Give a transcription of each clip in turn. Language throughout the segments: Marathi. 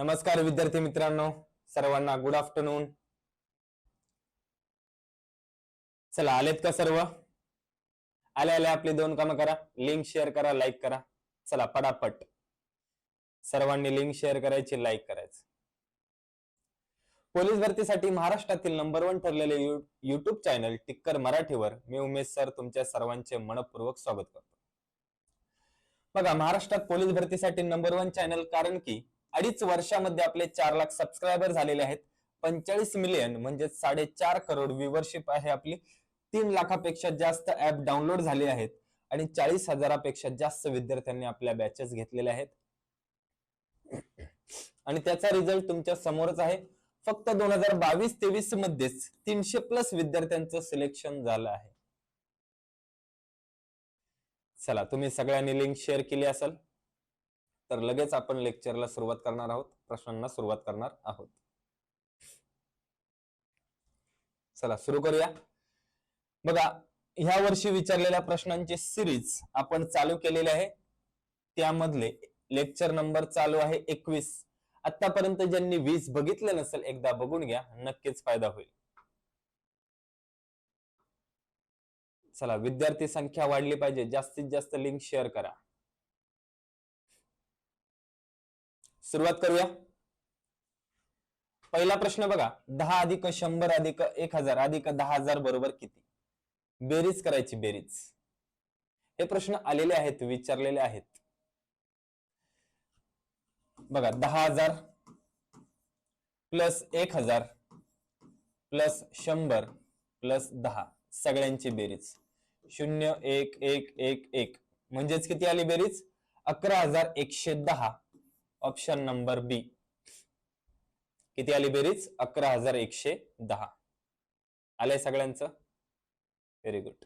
नमस्कार विद्यार्थी मित्रांनो सर्वांना गुड आफ्टरनून चला आलेत का सर्व? आले आले आपली दोन कामं करा. लिंक शेअर करा लाईक करा. चला पटापट. सर्वांनी लिंक शेअर करायची लाईक करायचं. पोलीस भरतीसाठी महाराष्ट्रातील नंबर वन ठरलेले युट्यूब चॅनल टिक्कर मराठीवर मी उमेश सर तुमच्या सर्वांचे मनपूर्वक स्वागत करतो. बघा महाराष्ट्रात पोलीस भरतीसाठी नंबर वन चॅनल कारण की अडीच वर्षामध्ये आपले चार लाख सबस्क्रायबर झालेले आहेत. पंचेचाळीस मिलियन म्हणजे साडेचार करोड व्ह्युअरशिप आहे आपली. तीन लाखापेक्षा जास्त ऍप डाउनलोड झाले आहेत आणि चाळीस हजारापेक्षा जास्त विद्यार्थ्यांनी आपल्या बॅचेस घेतलेल्या आहेत. आणि त्याचा रिझल्ट तुमच्या समोरच आहे. फक्त दोन हजार बावीस तेवीस मध्येच तीनशे प्लस विद्यार्थ्यांचं सिलेक्शन झालं आहे. चला तुम्ही सगळ्यांनी लिंक शेअर केली असेल. तर लगेच आपण लेक्चरला सुरुवात करणार आहोत. प्रश्नांना सुरुवात करणार आहोत. चला सुरू करूया. बघा ह्या वर्षी विचारलेल्या प्रश्नांची सिरीज आपण चालू केलेली आहे. त्यामधले लेक्चर नंबर चालू आहे एकवीस. आतापर्यंत ज्यांनी वीस बघितले नसेल एकदा बघून घ्या नक्कीच फायदा होईल. चला विद्यार्थी संख्या वाढली पाहिजे. जास्तीत जास्त लिंक शेअर करा. सुरुवात करूया. पहिला प्रश्न बघा दहा अधिक शंभर अधिक एक हजार अधिक दहा हजार बरोबर किती? बेरीज करायची बेरीज. हे प्रश्न आलेले आहेत विचारलेले आहेत. बघा दहा हजार प्लस एक हजार प्लस शंभर प्लस दहा सगळ्यांची बेरीज. शून्य एक एक एक एक. म्हणजेच किती आली बेरीज? अकरा हजार एकशे दहा. Option number B. किती आली बेरीज? अकरा हजार एकशे दहा. आलंय सगळ्यांचं? व्हेरी गुड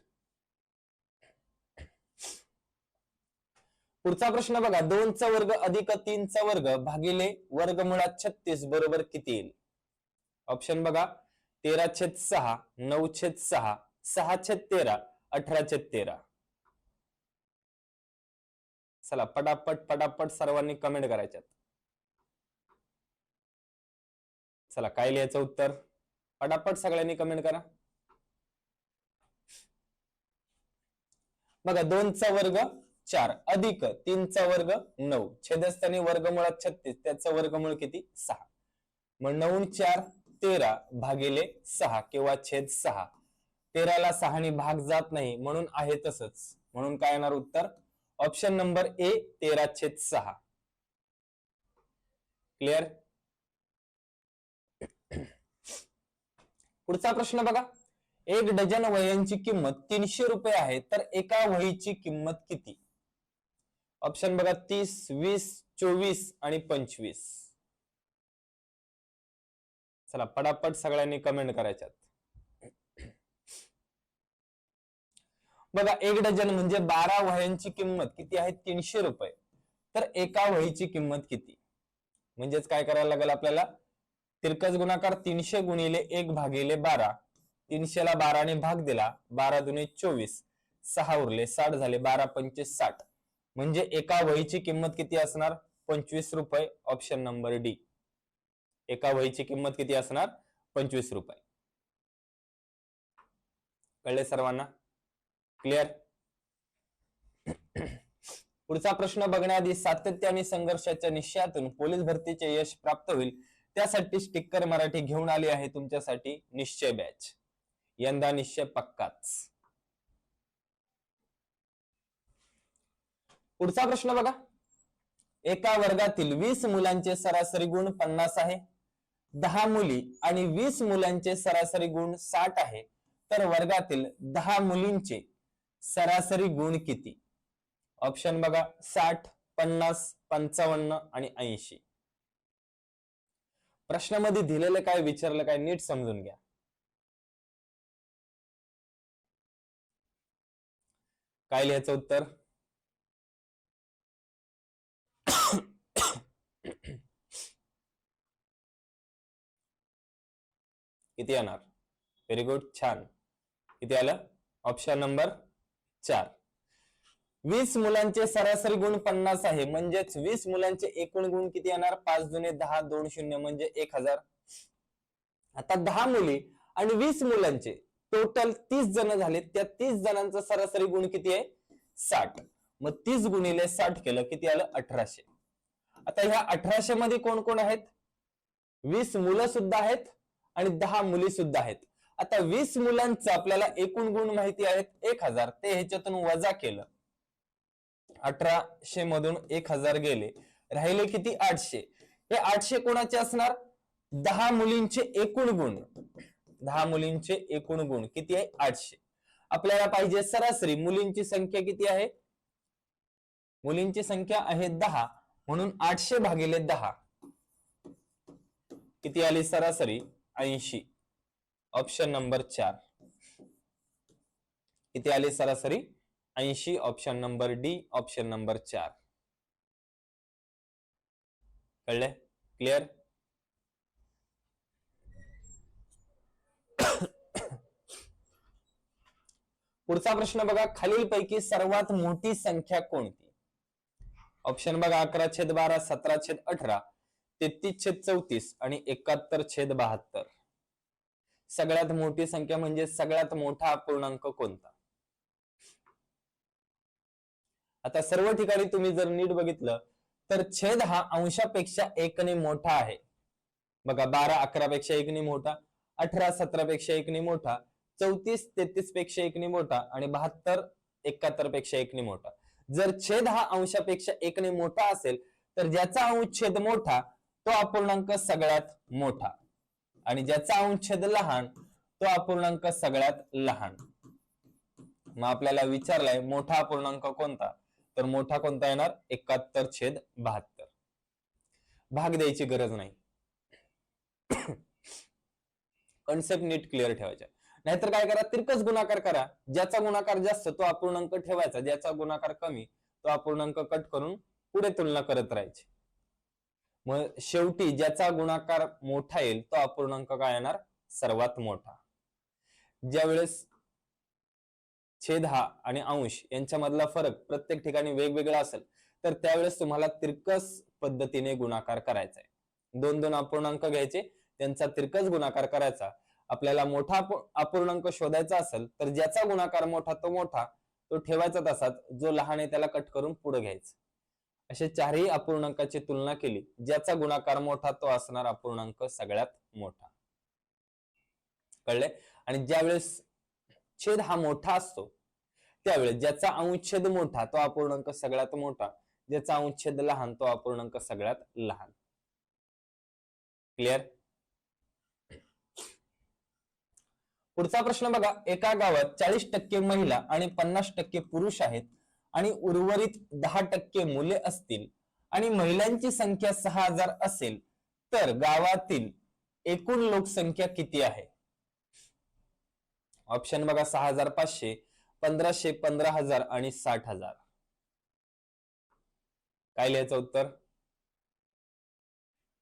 पुढचा प्रश्न बघा. दोनचा वर्ग अधिक तीनचा वर्ग भागिले वर्ग मुळात छत्तीस बरोबर किती येईल? ऑप्शन बघा. तेरा छेद सहा नऊ छेद सहा सहा छेद तेरा अठरा छेद तेरा. चला पटापट पटापट सर्वांनी कमेंट करायच्यात. चला काय लिहायचं उत्तर? पटापट सगळ्यांनी कमेंट करा. बघा दोनचा वर्ग चार अधिक तीनचा वर्ग नऊ. छेदस्थानी वर्गमुळात छत्तीस त्याचा वर्गमूळ किती? सहा. मग नऊ चार तेरा भागिले सहा किंवा छेद सहा. तेराला सहाने भाग जात नाही म्हणून आहे तसंच. म्हणून काय येणार उत्तर? ऑप्शन नंबर ए तेरा छेद सहा. क्लिअर पुढचा प्रश्न बघा. एक डझन वह्यांची किंमत तीनशे रुपये आहे तर एका वहीची किंमत किती? ऑप्शन बघा तीस वीस चोवीस आणि पंचवीस. चला पटापट सगळ्यांनी कमेंट करायच्यात. बघा एक डझन म्हणजे बारा वह्यांची किंमत किती आहे? तीनशे रुपये. तर एका वहीची किंमत किती? म्हणजेच काय करायला लागेल आपल्याला? तिरकस गुणाकार तीनशे गुणिले एक भागिले बारा. तीनशेला बाराने भाग दिला बारा दुने चोवीस. सहा उरले साठ झाले बारा पंचवीस साठ. म्हणजे एका वहीची किंमत किती असणार? पंचवीस रुपये ऑप्शन नंबर डी एका वहीची किंमत किती असणार? पंचवीस रुपये. कळले सर्वांना? क्लिअर पुढचा प्रश्न बघण्याआधी सातत्य आणि संघर्षाच्या निश्चयातून पोलीस भरतीचे यश प्राप्त होईल त्यासाठी स्टिकर मराठी घेऊन आली आहे तुमच्यासाठी निश्चय बॅच यंदा निश्चय पक्काच. पुढचा प्रश्न बघा. एका वर्गातील वीस मुलांचे सरासरी गुण पन्नास आहे. दहा मुली आणि वीस मुलांचे सरासरी गुण साठ आहे. तर वर्गातील दहा मुलींचे सरासरी गुण किती? ऑप्शन बघा साठ पन्नास पंचावन्न आणि ऐंशी. प्रश्नामध्ये दिलेलं काय विचारलं काय नीट समजून घ्या. काय लिहायचं उत्तर? किती येणार? व्हेरी गुड छान. किती आलं? ऑप्शन नंबर चार. वीस मुलांचे सरासरी गुण पन्नास आहे. म्हणजेच वीस मुलांचे एकूण गुण किती येणार? पाच जुने दहा दोन शून्य म्हणजे एक हजार. आता दहा मुली आणि वीस मुलांचे टोटल तीस जण झाले. त्या तीस जणांचा सरासरी गुण किती आहे? साठ. मग तीस गुणिले साठ केलं किती आलं? अठराशे. आता ह्या अठराशे मध्ये कोण कोण आहेत? वीस मुलं सुद्धा आहेत आणि दहा मुली सुद्धा आहेत. आता वीस मुलांचं आपल्याला एकूण गुण माहिती आहेत एक हजार. ते ह्याच्यातून वजा केलं. अठराशे मधून एक हजार गेले. राहिले किती? आठशे. हे आठशे कोणाचे असणार? दहा मुलींचे एकूण गुण. दहा मुलींचे एकूण गुण. किती आहे? आठशे. आपल्याला पाहिजे सरासरी मुलींची संख्या किती आहे? मुलींची संख्या आहे दहा. म्हणून आठशे भागिले दहा. किती आली? सरासरी ऐंशी. ऑप्शन नंबर चार. किती आली सरासरी ऐंशी option number D option number चार. कळले? क्लिअर? पुढचा प्रश्न बघा खालीलपैकी सर्वात मोठी संख्या कोणती? ऑप्शन बघा अकरा छेद बारा सतरा छेद अठरा तेहतीस छेद चौतीस आणि एकाहत्तर छेद बहात्तर. सगळ्यात मोठी संख्या म्हणजे सगळ्यात मोठा पूर्णांक कोणता? आता सर्व ठिकाणी तुम्ही जर नीट बघितलं तर छेद हा अंशापेक्षा एकने मोठा आहे. बघा बारा अकरा पेक्षा एकने मोठा अठरा सतरा पेक्षा एकने मोठा चौतीस तेहतीसपेक्षा एकने मोठा आणि बहात्तर एकाहत्तरपेक्षा एकने मोठा. जर छेद हा अंशापेक्षा एकने मोठा असेल तर ज्याचा अंश छेद मोठा तो अपूर्णांक सगळ्यात मोठा. आणि ज्याचा अंशछेद लहान तो अपूर्णांक सगळ्यात लहान. मग आपल्याला विचारलाय मोठा अपूर्णांक कोणता? तर मोठा कोणता येणार? एकाहत्तर छेद बहात्तर. भाग द्यायची गरज नाही. कन्सेप्ट नीट क्लिअर ठेवायचा नाहीतर काय करा? तिरकस गुणाकार करा. ज्याचा गुणाकार जास्त तो अपूर्णांक ठेवायचा. ज्याचा गुणाकार कमी तो अपूर्णांक कट करून पुढे तुलना करत राहायची. मग शेवटी ज्याचा गुणाकार मोठा येईल तो अपूर्णांक काय येणार? सर्वात मोठा. ज्यावेळेस छेद हा आणि अंश यांच्यामधला फरक प्रत्येक ठिकाणी वेगवेगळा असेल तर त्यावेळेस तुम्हाला तिरकस पद्धतीने गुणाकार करायचा आहे. दोन दोन अपूर्णांक घ्यायचे त्यांचा तिरकस गुणाकार करायचा. आपल्याला मोठा अपूर्णांक शोधायचा असेल तर ज्याचा गुणाकार मोठा तो मोठा तो ठेवायचा तसाच जो लहान आहे त्याला कट करून पुढे घ्यायचा. असे चारही अपूर्णांकाची तुलना केली ज्याचा गुणाकार मोठा तो असणार अपूर्णांक सगळ्यात मोठा. कळले आणि ज्यावेळेस छेद हा मोठा असतो त्यावेळेस ज्याचा अंशछेद मोठा तो अपूर्णांक सगळ्यात मोठा. ज्याचा अंशछेद लहान तो अपूर्णांक सगळ्यात लहान. क्लिअर पुढचा प्रश्न बघा. एका गावात चाळीस टक्के महिला आणि पन्नास टक्के पुरुष आहेत. आणि उर्वरित दहा टक्के मुले असतील आणि महिलांची संख्या सहा हजार असेल तर गावातील एकूण लोकसंख्या किती आहे? ऑप्शन बघा सहा हजार पाचशे पंधराशे पंधरा हजार आणि साठ हजार. काय लिहायचं उत्तर?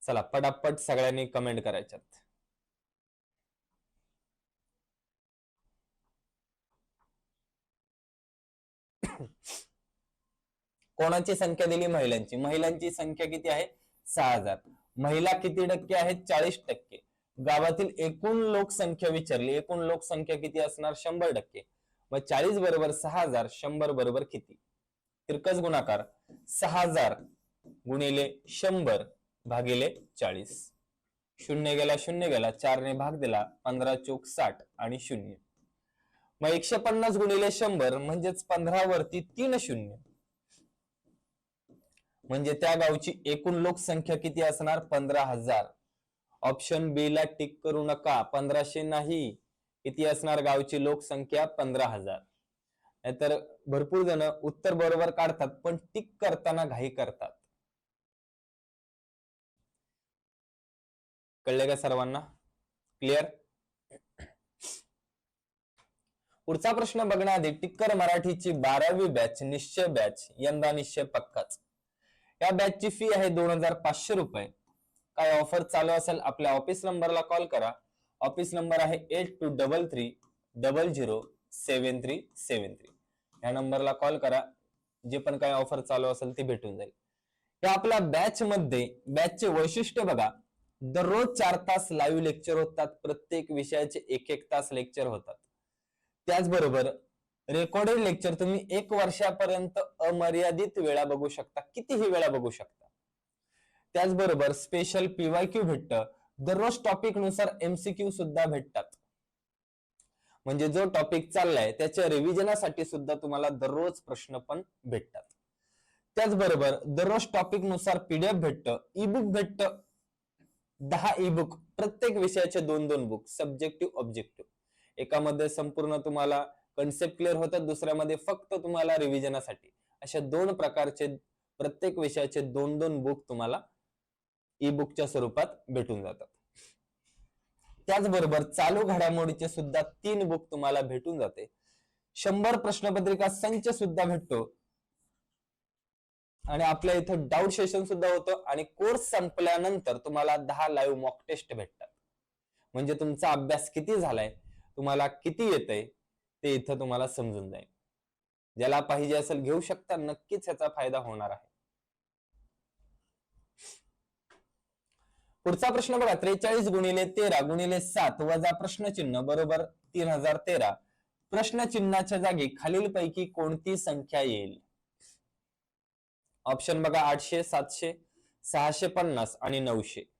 चला पटापट सगळ्यांनी कमेंट करायच्यात. कोणाची संख्या दिली? महिलांची. महिलांची संख्या किती आहे? सहा हजार. महिला किती टक्के आहेत? चाळीस टक्के. गावातील एकूण लोकसंख्या विचारली एकूण लोकसंख्या किती असणार? शंभर टक्के. मग चाळीस बरोबर सहा हजार शंभर बरोबर किती? तिरकस गुणाकार. सहा हजार गुणिले शंभर भागिले चाळीस. शून्य गेला शून्य गेला. चारने भाग दिला पंधरा चोक साठ आणि शून्य. मग एकशे पन्नास गुणिले शंभर म्हणजेच पंधरा वरती तीन शून्य. म्हणजे त्या गावची एकूण लोकसंख्या किती असणार? पंधरा हजार. ऑप्शन बी ला टिक करू नका. पंधराशे नाही. किती असणार गावची लोकसंख्या? पंधरा हजार. नाहीतर भरपूर जण उत्तर बरोबर काढतात पण टिक करताना घाई करतात. कळले का सर्वांना? क्लिअर पुढचा प्रश्न बघण्याआधी टिक्कर मराठीची बारावी बॅच निश्चय बॅच यंदा निश्चय पक्काच. या बॅचची फी आहे दोन हजार पाचशे रुपये. काय ऑफर चालू असेल आपल्या ऑफिस नंबरला कॉल करा. ऑफिस नंबर आहे eight two double three double zero seven three seven three ह्या नंबरला कॉल करा. जे पण काही ऑफर चालू असेल ते भेटून जाईल. या आपल्या बॅच मध्ये बॅचचे वैशिष्ट्य बघा. दररोज चार तास लाईव्ह लेक्चर होतात. प्रत्येक विषयाचे एक एक तास लेक्चर होतात. त्याचबरोबर रेकॉर्डेड लेक्चर तुम्ही एक वर्षापर्यंत अमर्यादित वेळा बघू शकता. कितीही वेळा बघू शकता. त्याचबरोबर स्पेशल पीवाय क्यू भेटतं. दररोज टॉपिकनुसार एमसीक्यू सुद्धा भेटतात. म्हणजे जो टॉपिक चाललाय त्याच्या रिव्हिजनासाठी सुद्धा तुम्हाला दररोज प्रश्न पण भेटतात. त्याचबरोबर दररोज टॉपिकनुसार पीडीएफ भेटतं ई बुक भेटतं. दहा ई बुक प्रत्येक विषयाचे दोन दोन बुक सब्जेक्टिव्ह ऑब्जेक्टिव्ह एकामध्ये संपूर्ण तुम्हाला कन्सेप्ट क्लिअर होतात दुसऱ्यामध्ये फक्त तुम्हाला रिव्हिजनासाठी अशा दोन प्रकारचे प्रत्येक विषयाचे दोन दोन बुक तुम्हाला ई बुकच्या स्वरूपात भेटून जातात. त्याचबरोबर चालू घडामोडीचे सुद्धा तीन बुक तुम्हाला भेटून जाते. शंभर प्रश्नपत्रिका संच सुद्धा भेटतो. आणि आपल्या इथं डाऊट सेशन सुद्धा होतं आणि कोर्स संपल्यानंतर तुम्हाला दहा लाईव्ह मॉक टेस्ट भेटतात. म्हणजे तुमचा अभ्यास किती झालाय? तुम्हाला किती येतंय ते इथं तुम्हाला समजून जाईल. ज्याला पाहिजे असेल घेऊ शकता नक्कीच याचा फायदा होणार आहे. पुढचा प्रश्न बघा त्रेचाळीस गुणिले तेरा गुणिले सात वजा प्रश्नचिन्ह बरोबर तीन हजार तेरा. प्रश्नचिन्हाच्या जागी खालीलपैकी कोणती संख्या येईल? ऑप्शन बघा आठशे सातशे सहाशे पन्नास आणि नऊशे.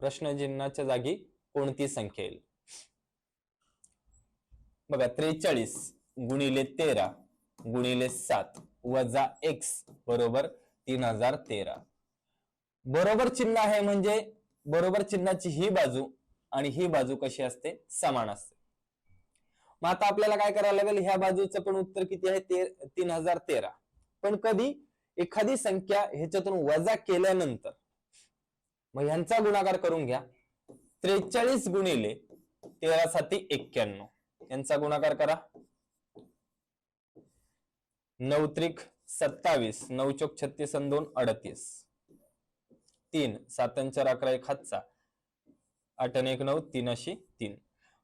प्रश्नचिन्हाच्या जागी कोणती संख्या येईल? बघा त्रेचाळीस गुणिले तेरा गुणिले सात वजा एक्स बरोबर तीन हजार तेरा. बरोबर चिन्ह आहे म्हणजे बरोबर चिन्हाची ही बाजू आणि ही बाजू कशी असते? समान असते. मग आता आपल्याला काय करावं लागेल? ह्या बाजूचं पण उत्तर किती आहे? ते तीन हजार तेरा. पण कधी एखादी संख्या ह्याच्यातून वजा केल्यानंतर मग ह्यांचा गुणाकार करून घ्या. त्रेचाळीस गुणिले तेरा साती एक्क्याण्णव. यांचा गुणाकार करा. नऊ त्रिक सत्तावीस. नऊ चौक छत्तीस आणि दोन अडतीस. तीन. सातंचार अकरा एक हातचा. आठ एक नऊ तीन अशी तीन.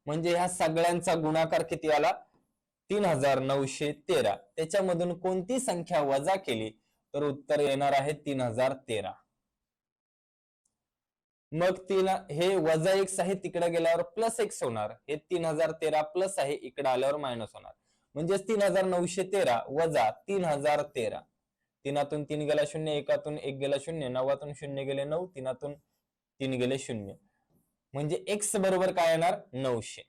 म्हणजे ह्या सगळ्यांचा गुणाकार किती आला? तीन हजार नऊशे तेरा. त्याच्यामधून कोणती संख्या वजा केली? तर उत्तर येणार आहे तीन हजार तेरा. मग तीन हे वजा एक्स आहे तिकडे गेल्यावर प्लस एक्स होणार. हे तीन हजार तेरा प्लस आहे इकडे आल्यावर मायनस होणार. म्हणजेच तीन हजार नऊशे तेरा वजा तीन हजार तेरा. तीनातून तीन गेला शून्य एकातून एक गेला शून्य नवातून शून्य गेले नऊ तीनातून तीन गेले शून्य. म्हणजे एक्स बरोबर काय येणार? नऊशे.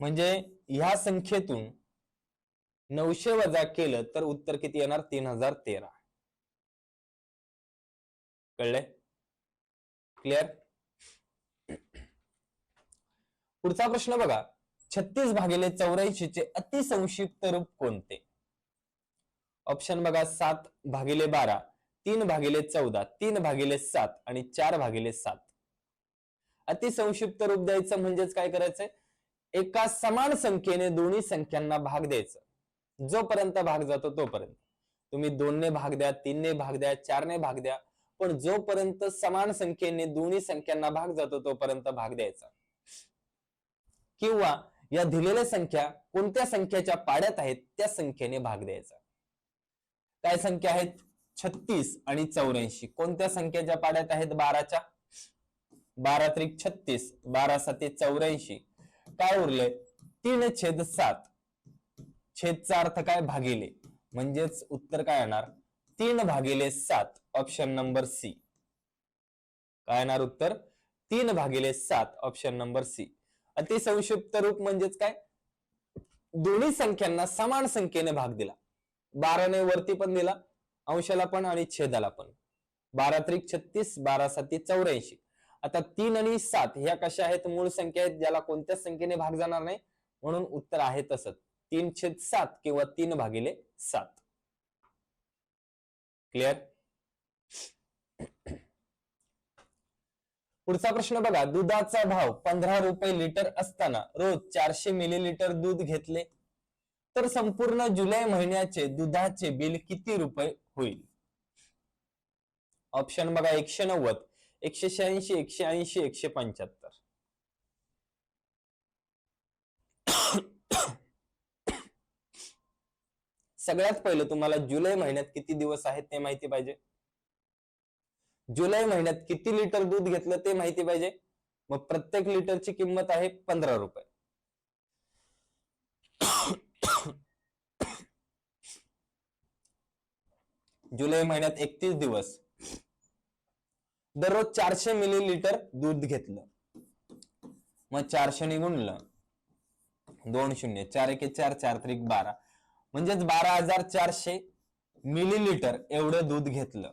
म्हणजे ह्या संख्येतून नऊशे वजा केलं तर उत्तर किती येणार? तीन हजार तेरा. कळले क्लिअर पुढचा प्रश्न बघा. छत्तीस भागिले चौऱ्याऐंशी चे अतिसंक्षिप्त रूप कोणते? ऑप्शन बघा सात भागिले बारा तीन भागिले चौदा तीन भागिले सात आणि चार भागिले सात. अतिसंक्षिप्त रूप द्यायचं म्हणजेच काय करायचंय? एका समान संख्येने दोन्ही संख्यांना भाग द्यायचं. जोपर्यंत भाग जातो तोपर्यंत. तुम्ही दोनने भाग द्या तीनने भाग द्या चारने भाग द्या पण जोपर्यंत समान संख्येने दोन्ही संख्यांना भाग जातो तोपर्यंत भाग द्यायचा. किंवा या दिलेल्या संख्या कोणत्या संख्येच्या पाड्यात आहेत त्या संख्येने भाग द्यायचा. काय संख्या आहेत? छत्तीस आणि चौऱ्याऐंशी. कोणत्या संख्येच्या पाड्यात आहेत बाराच्या? बारा त्रिक छत्तीस बारा साते चौऱ्याऐंशी. काय उरले? तीन छेद सात. छेदचा अर्थ काय? भागिले. म्हणजेच उत्तर काय येणार तीन भागिले सात. Option number C. काय येणार उत्तर? तीन भागिले सात ऑप्शन नंबर सी. अतिसंक्षिप्त रूप म्हणजेच काय? दोन्ही संख्यांना समान संख्येने भाग दिला. बाराने वरती पण दिला अंशाला पण आणि छेदाला पण. बारा त्रिक छत्तीस बारा साती चौऱ्याऐंशी. आता तीन आणि सात ह्या कशा आहेत? मूळ संख्या आहेत ज्याला कोणत्याच संख्येने भाग जाणार नाही. म्हणून उत्तर आहे तसंच. तीन छेद सात किंवा तीन भागिले सात. क्लिअर पुढचा प्रश्न बघा. दुधाचा भाव पंधरा रुपये लिटर असताना रोज चारशे मिलीलिटर दूध घेतले तर संपूर्ण जुलै महिन्याचे दुधाचे बिल किती रुपये होईल? ऑप्शन बघा एकशे नव्वद एकशे शहाऐंशी एकशे ऐंशी एकशे पंच्याहत्तर. सगळ्यात पहिलं तुम्हाला जुलै महिन्यात किती दिवस आहेत ते माहिती पाहिजे. जुलै महिन्यात किती लिटर दूध घेतलं ते माहिती पाहिजे? मग प्रत्येक लिटरची किंमत आहे पंधरा रुपये. जुलै महिन्यात एकतीस दिवस. दररोज चारशे मिलीलिटर दूध घेतलं. मग चारशे निघुणलं दोन शून्य चार एके चार चार त्रिक बारा. म्हणजेच बारा हजार चारशे मिलीलिटर एवढं दूध घेतलं.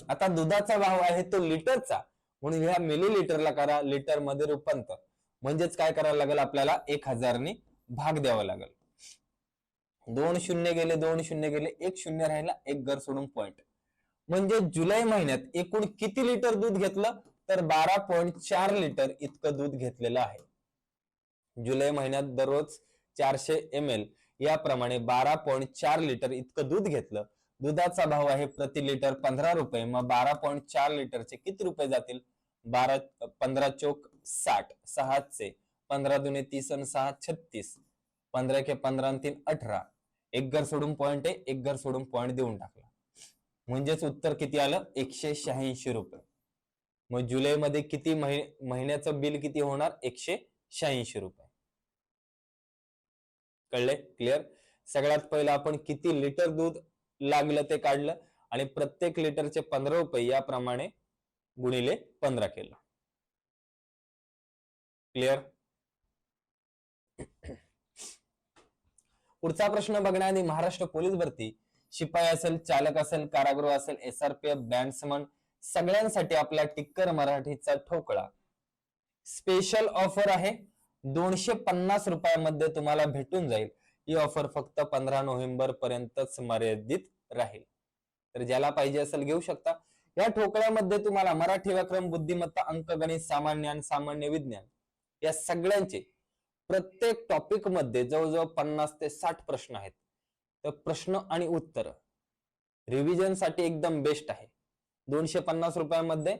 आता दुधाचा भाव आहे तो लिटरचा. म्हणून ह्या मिलीलिटरला करा लिटरमध्ये रूपांतर. म्हणजेच काय करायला लागेल आपल्याला? एक हजारने भाग द्यावा लागेल. दोन शून्य गेले दोन शून्य गेले एक शून्य राहिला एक घर सोडून पॉइंट म्हणजे जुलै महिन्यात एकूण किती लिटर दूध घेतलं? तर बारा पॉइंट चार लिटर इतकं दूध घेतलेलं आहे. जुलै महिन्यात दररोज चारशे एम एल याप्रमाणे बारा पॉइंट चार लिटर इतकं दूध घेतलं. दुधाचा भाव आहे प्रति लिटर पंधरा रुपये. मग बारा पॉईंट चार लिटरचे किती रुपये जातील? बारा पंधरा चोक साठ सहाचे. पंधरा दुने तीस आणि सहा छत्तीस. पंधरा के पंधरा तीन अठरा. एक घर सोडून पॉईंट आहे एक घर सोडून पॉईंट देऊन टाकला. म्हणजेच उत्तर किती आलं? एकशे शहाऐंशी रुपये. मग जुलैमध्ये किती महिन्याचं बिल किती होणार? एकशे शहाऐंशी रुपये. कळले? क्लिअर? सगळ्यात पहिलं आपण किती लिटर दूध लागलं ते काढलं आणि प्रत्येक लिटरचे पंधरा रुपये याप्रमाणे गुणिले पंधरा केलं. क्लिअर पुढचा प्रश्न बघण्याआधी महाराष्ट्र पोलीस भरती शिपाई असेल चालक असेल कारागृह असेल एसआरपीएफ बँड्समन सगळ्यांसाठी आपला टिक्कर मराठीचा ठोकळा. स्पेशल ऑफर आहे. दोनशे पन्नास रुपयामध्ये तुम्हाला भेटून जाईल. ही ऑफर फक्त पंधरा नोव्हेंबर पर्यंतच मर्यादित राहील. तर ज्याला पाहिजे असेल घेऊ शकता. या ठोकळ्यामध्ये तुम्हाला मराठी व्याकरण बुद्धिमत्ता अंकगणित सामान्य आणि सामान्य विज्ञान या सगळ्यांचे प्रत्येक टॉपिकमध्ये जवळजवळ पन्नास ते साठ प्रश्न आहेत. तर प्रश्न आणि उत्तर. रिव्हिजनसाठी एकदम बेस्ट आहे. दोनशे पन्नास रुपयामध्ये.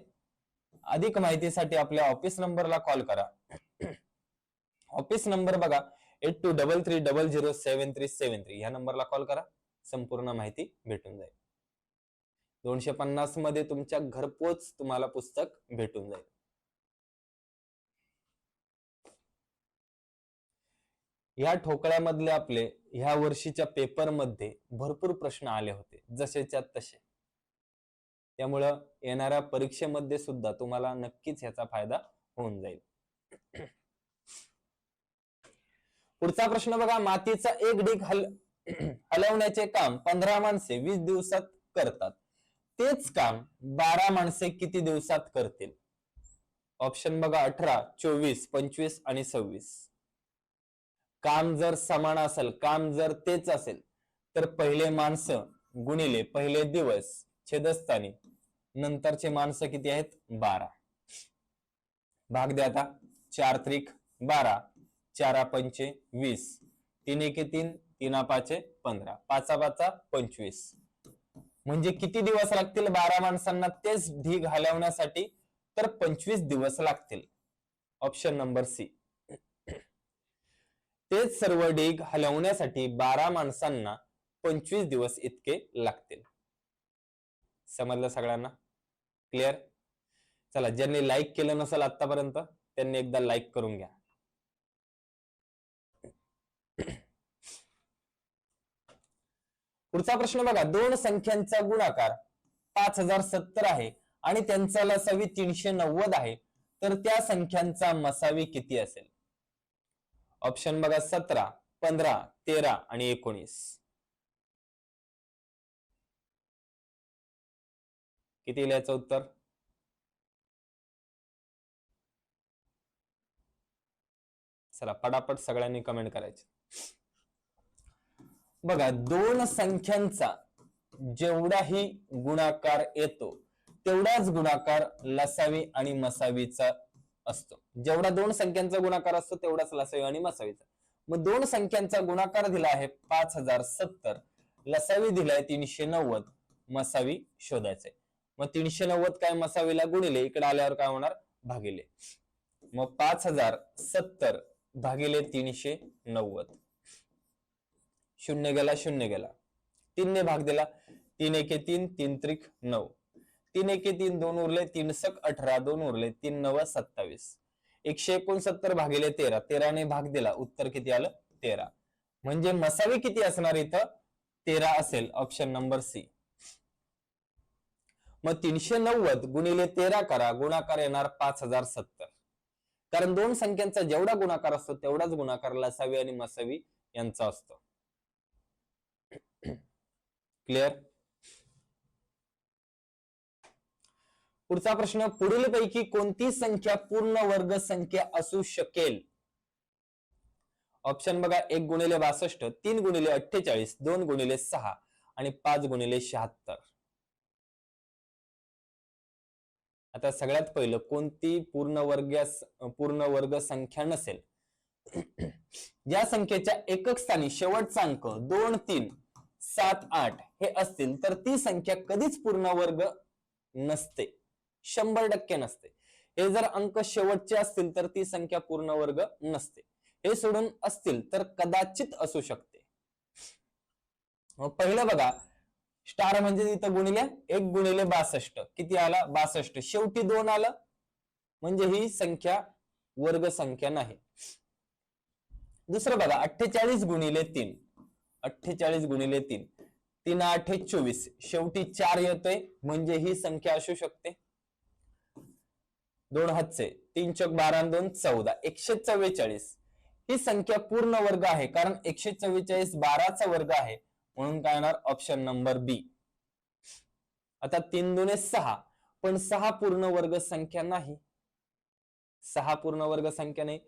अधिक माहितीसाठी आपल्या ऑफिस नंबरला कॉल करा. ऑफिस नंबर बघा. Eight two double three double zero seven three seven three ह्या नंबरला कॉल करा. संपूर्ण माहिती भेटून जाईल. दोनशे पन्नासमध्ये तुमच्या घरपोच तुम्हाला पुस्तक भेटून जाईल. या ठोकळ्यामधले आपले ह्या वर्षीच्या पेपरमध्ये भरपूर प्रश्न आले होते जसेच्या तसे. त्यामुळं येणाऱ्या परीक्षेमध्ये सुद्धा तुम्हाला नक्कीच ह्याचा फायदा होऊन जाईल. पुढचा प्रश्न बघा मातीचा एक ढीग हल हलवण्याचे काम पंधरा माणसे वीस दिवसात करतात. तेच काम बारा माणसे किती दिवसात करतील? ऑप्शन बघा अठरा चोवीस पंचवीस आणि सव्वीस. काम जर समान असेल काम जर तेच असेल तर पहिले माणसं गुणिले पहिले दिवस छेदस्थानी नंतरचे माणसं किती आहेत? बारा. भाग द्या आता. चार त्रिक बारा. चारा पंचे वीस. तीन एके तीन तीना पाचे पंधरा. पाचा पाचा पंचवीस. म्हणजे किती दिवस लागतील बारा माणसांना तेच ढीग घालवण्यासाठी तर पंचवीस दिवस लागतील. ऑप्शन नंबर सी तेच सर्व ढीग हलवण्यासाठी बारा माणसांना पंचवीस दिवस इतके लागतील. समजलं सगळ्यांना? क्लिअर चला ज्यांनी लाईक केलं नसेल आतापर्यंत त्यांनी एकदा लाईक करून घ्या. पुढचा प्रश्न बघा. दोन संख्यांचा गुणाकार पाच हजार सत्तर आहे आणि त्यांचा लसावी तीनशे नव्वद आहे. तर त्या संख्यांचा मसावी किती असेल? ऑप्शन बघा सतरा पंधरा तेरा आणि एकोणीस. किती लिहायचं उत्तर? चला पटापट सगळ्यांनी कमेंट करायचे. बघा दोन संख्यांचा जेवढाही गुणाकार येतो तेवढाच गुणाकार लसावी आणि मसावीचा असतो. जेवढा दोन संख्यांचा गुणाकार असतो तेवढाच लसावी आणि मसावीचा. मग दोन संख्यांचा गुणाकार दिला आहे पाच हजार सत्तर. लसावी दिलाय तीनशे नव्वद मसावी शोधायचे मग तीनशे नव्वद काय मसावीला गुणिले? इकडे आल्यावर काय होणार? भागिले. मग पाच हजार सत्तर भागिले तीनशे नव्वद. शून्य गेला शून्य गेला. तीनने भाग दिला. तीन एके तीन तीन त्रिक नऊ. तीन एके तीन दोन उरले तीन सक अठरा दोन उरले तीन नव सत्तावीस. एकशे एकोणसत्तर भागिले तेरा. तेराने भाग दिला. उत्तर किती आलं? तेरा. म्हणजे मसावी किती असणार इथं? तेरा असेल. ऑप्शन नंबर सी मग तीनशे नव्वद गुणिले तेरा करा. गुणाकार येणार पाच हजार सत्तर. कारण दोन संख्यांचा जेवढा गुणाकार असतो तेवढाच गुणाकार लसावी आणि मसावी यांचा असतो. क्लिअर पुढचा प्रश्न पुढील पैकी कोणती संख्या पूर्ण वर्ग संख्या असू शकेल? ऑप्शन बघा एक गुणिले बासष्ट तीन गुणिले अठ्ठेचाळीस दोन गुणिले सहा आणि पाच गुणिले शहात्तर. आता सगळ्यात पहिलं कोणती पूर्ण वर्ग पूर्ण वर्ग संख्या नसेल? ज्या संख्येच्या एकक स्थानी शेवटचा अंक दोन तीन. सात आठ हे असतील तर ती संख्या कधीच पूर्ण वर्ग नसते. शंभर टक्के नसते. हे जर अंक शेवटचे असतील तर ती संख्या पूर्ण वर्ग नसते. हे सोडून असतील तर कदाचित असू शकते. पहिलं बघा. स्टार म्हणजे इथं गुणिले एक गुणिले बासष्ट. किती आला? बासष्ट. शेवटी दोन आलं. म्हणजे ही संख्या वर्ग संख्या नाही. दुसरं बघा. अठ्ठेचाळीस गुणिले तीन. अठ्ठेचाळीस गुणिले तीन. तीन आठे चोवीस. शेवटी चार येतोय. म्हणजे ही संख्या असू शकते. दोन हातचे. तीन चौक बारा दोन चौदा. एकशे चव्वेचाळीस. ही संख्या पूर्ण वर्ग आहे. कारण एकशे चव्वेचाळीस बाराचा वर्ग आहे. म्हणून काय येणार ऑप्शन नंबर बी आता तीन दोने सहा. पण सहा पूर्ण वर्ग संख्या नाही. सहा पूर्ण वर्ग संख्या नाही.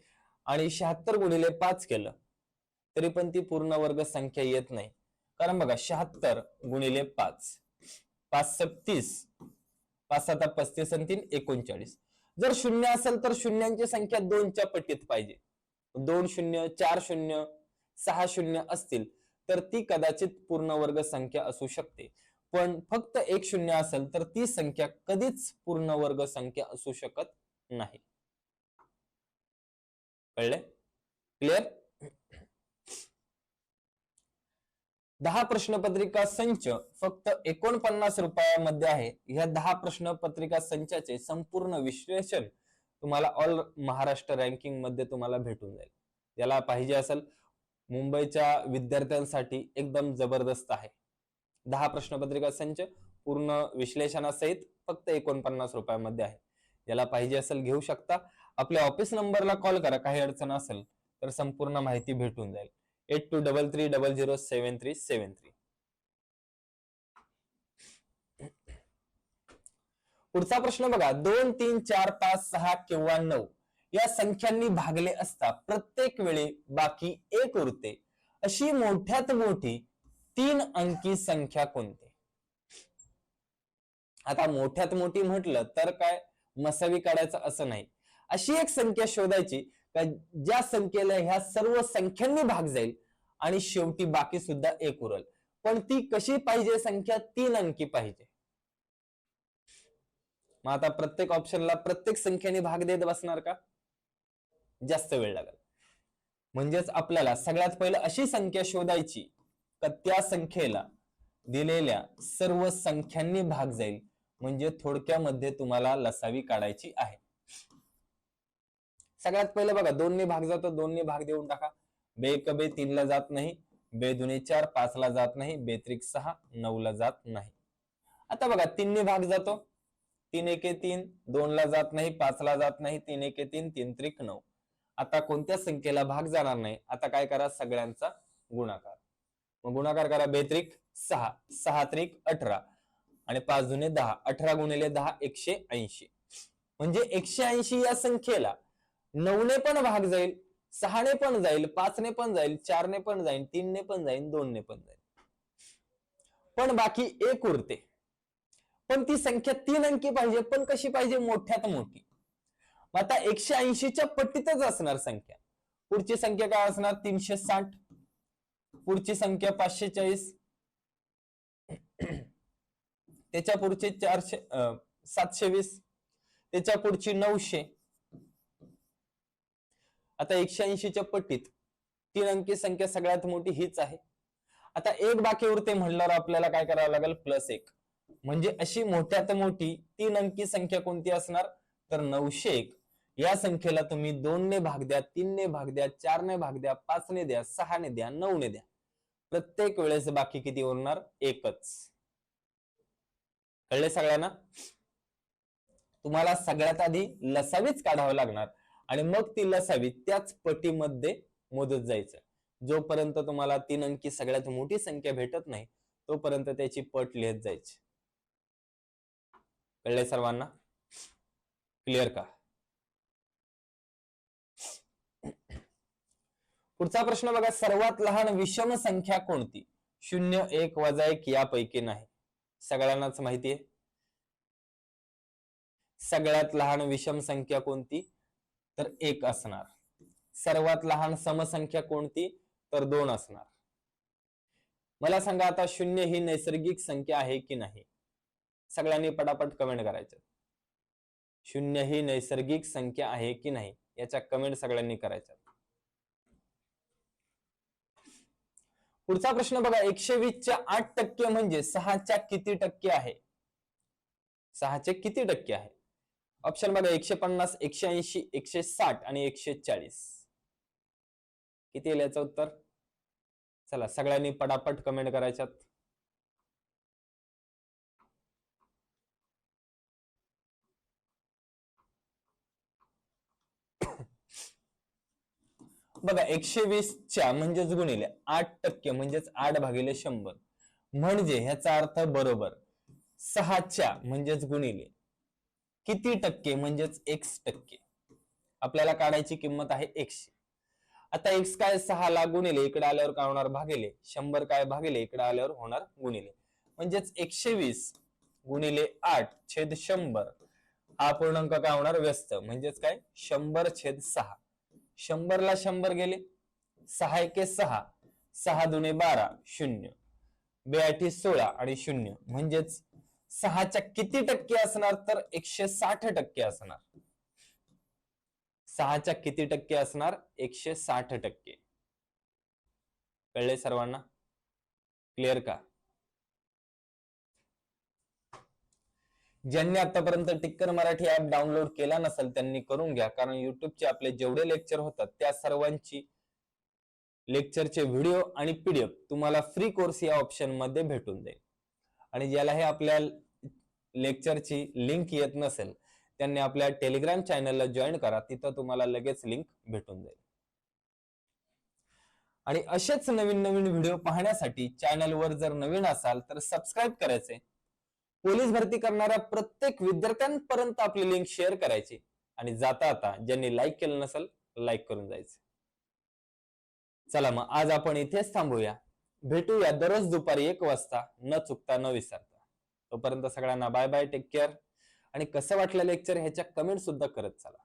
आणि शहात्तर गुणिले पाच केलं. तरी पण ती पूर्ण वर्ग संख्या येत नाही. कारण बघा शहात्तर गुणिले पाच. पाच सत्तीस पाच सात पस्तीस आणि तीन एकोणचाळीस. जर शून्य असेल तर शून्यांची संख्या दोनच्या पटीत पाहिजे. दोन शून्य चार शून्य सहा शून्य असतील तर ती कदाचित पूर्ण वर्ग संख्या असू शकते. पण फक्त एक शून्य असेल तर ती संख्या कधीच पूर्ण वर्ग संख्या असू शकत नाही. कळले? क्लिअर दहा प्रश्नपत्रिका संच फक्त एकोणपन्नास रुपयामध्ये आहे. ह्या दहा प्रश्नपत्रिका संचाचे संपूर्ण विश्लेषण तुम्हाला ऑल महाराष्ट्र रँकिंगमध्ये तुम्हाला भेटून जाईल. याला पाहिजे असेल मुंबईच्या विद्यार्थ्यांसाठी एकदम जबरदस्त आहे. दहा प्रश्नपत्रिका संच पूर्ण विश्लेषणासहित फक्त एकोणपन्नास रुपयामध्ये आहे. याला पाहिजे असेल घेऊ शकता. आपल्या ऑफिस नंबरला कॉल करा काही अडचण असेल तर संपूर्ण माहिती भेटून जाईल. Eight two double three double zero seven three seven three पुढचा प्रश्न बघा. दोन तीन चार पाच सहा किंवा नऊ या संख्यांनी भागले असता प्रत्येक वेळी बाकी एक उरते. अशी मोठ्यात मोठी तीन अंकी संख्या कोणती? आता मोठ्यात मोठी म्हटलं तर काय? मसावी काढायचं असं नाही. अशी एक संख्या शोधायची. का ज्या संख्येला ह्या सर्व संख्यांनी भाग जाईल आणि शेवटी बाकी सुद्धा एक उरल. पण ती कशी पाहिजे संख्या? तीन अंकी पाहिजे. मग आता प्रत्येक ऑप्शनला प्रत्येक संख्येने भाग देत बसणार का? जास्त वेळ लागेल. म्हणजेच आपल्याला सगळ्यात पहिलं अशी संख्या शोधायची का त्या संख्येला दिलेल्या सर्व संख्यांनी भाग जाईल. म्हणजे थोडक्यामध्ये तुम्हाला लसावी काढायची आहे. सगळ्यात पहिलं बघा दोनने भाग जातो दोनने भाग देऊन टाका. बे कबे बे तीनला जात नाही. बे दुने चार पाचला जात नाही. बेत्रिक सहा नऊला जात नाही. आता बघा तीनने भाग जातो. तीन एके तीन दोनला जात नाही पाचला जात नाही तीन एके तीन तीन त्रिक नऊ. आता कोणत्या संख्येला भाग जाणार नाही? आता काय करा सगळ्यांचा गुणाकार. मग गुणाकार करा बेत्रिक सहा सहा त्रिक अठरा. आणि पाच दुने दहा अठरा गुणिले दहा एकशे ऐंशी. म्हणजे एकशे ऐंशी या संख्येला नऊने पण भाग जाईल सहाने पण जाईल पाचने पण जाईल चारने पण जाईल तीनने पण जाईल दोनने पण जाईल पण बाकी एक उरते. पण ती संख्या तीन अंकी पाहिजे पण कशी पाहिजे? मोठ्यात मोठी. मग आता एकशे ऐंशीच्या पट्टीतच असणार संख्या. पुढची संख्या काय असणार? तीनशे साठ. पुढची संख्या पाचशे चाळीस. त्याच्या पुढचे चारशे अं, सातशे वीस. त्याच्या पुढची नऊशे. आता एकशे ऐंशीच्या पट्टीत तीन अंकी संख्या सगळ्यात मोठी हीच आहे. आता एक बाकी उरते म्हटल्यावर आपल्याला काय करावं लागेल? प्लस एक. म्हणजे अशी मोठ्यात मोठी तीन अंकी संख्या कोणती असणार? तर नऊशे एक. या संख्येला तुम्ही दोनने भाग द्या तीनने भाग द्या चारने भाग द्या पाचने द्या सहा ने द्या नऊने द्या. प्रत्येक वेळेस बाकी किती उरणार? एकच. कळले सगळ्यांना? तुम्हाला सगळ्यात आधी लसावीच काढावं लागणार. आणि मग ती लसावी त्याच पटीमध्ये मोजत जायचं. जोपर्यंत तुम्हाला तीन अंकी सगळ्यात मोठी संख्या भेटत नाही तोपर्यंत त्याची पट लिहित जायची. कळले सर्वांना? क्लिअर का? पुढचा प्रश्न बघा सर्वात लहान विषम संख्या कोणती? शून्य एक वजा एक यापैकी नाही. सगळ्यांनाच माहिती आहे सगळ्यात लहान विषम संख्या कोणती? तर एक असणार. सर्वात लहान समसंख्या कोणती? तर दोन असणार. मला सांगा आता शून्य ही नैसर्गिक संख्या आहे की नाही? सगळ्यांनी पटापट कमेंट करायचं. शून्य ही नैसर्गिक संख्या आहे की नाही? याच्या कमेंट सगळ्यांनी करायच्या पुढचा प्रश्न बघा एकशे वीसच्या आठ टक्के म्हणजे सहाच्या किती टक्के आहे? सहाचे किती टक्के आहे? ऑप्शन बघा एकशे पन्नास एकशे ऐंशी एकशे साठ आणि एकशे चाळीस. किती येईल याचं उत्तर? चला सगळ्यांनी पटापट कमेंट करायच्यात. बघा एकशे वीसच्या म्हणजेच गुणिले आठ टक्के म्हणजेच आठ भागिले शंभर. म्हणजे ह्याचा अर्थ बरोबर. सहाच्या म्हणजेच गुणिले किती टक्के म्हणजेच एक्स टक्के. आपल्याला काढायची किंमत आहे एकशे. आता एक्स काय सहा ला गुणिले इकडे आल्यावर काय होणार? भागिले. शंभर काय भागिले इकडे आल्यावर होणार गुणिले. म्हणजेच एकशे वीस गुणिले आठ छेद शंभर. हा पूर्णांक काय होणार? व्यस्त. म्हणजेच काय? शंभर छेद सहा. शंभरला शंभर गेले. सहा एके सहा. सहा दुने बारा शून्य. बेआठी सोळा आणि शून्य. म्हणजेच सहाच्या किती टक्के असणार तर एकशे साठ टक्के असणार. सहाच्या किती टक्के असणार? एकशे साठ टक्के. कळले सर्वांना? क्लिअर का? ज्यांनी आतापर्यंत टिक्कर मराठी ऍप डाउनलोड केला नसेल त्यांनी करून घ्या. कारण युट्यूबचे आपले जेवढे लेक्चर होतात त्या सर्वांची लेक्चरचे व्हिडिओ आणि पीडीएफ तुम्हाला फ्री कोर्स या ऑप्शनमध्ये भेटून जाईल. आणि ज्याला हे आपल्या लेक्चरची लिंक येत नसेल त्यांनी आपल्या टेलिग्राम चॅनलला जॉईन करा तिथं तुम्हाला लगेच लिंक भेटून जाईल. आणि असेच नवीन नवीन व्हिडिओ पाहण्यासाठी चॅनलवर जर नवीन असाल तर सबस्क्राईब करायचे. पोलीस भरती करणाऱ्या प्रत्येक विद्यार्थ्यांपर्यंत आपली लिंक शेअर करायची आणि जाता आता ज्यांनी लाईक केलं नसेल लाईक करून जायचं. चला मग आज आपण इथेच थांबूया. भेटूया दररोज दुपारी एक वाजता. न चुकता न विसरता. तोपर्यंत सगळ्यांना बाय बाय टेक केअर आणि कसं वाटलं लेक्चर ह्याच्या कमेंट सुद्धा करत चला.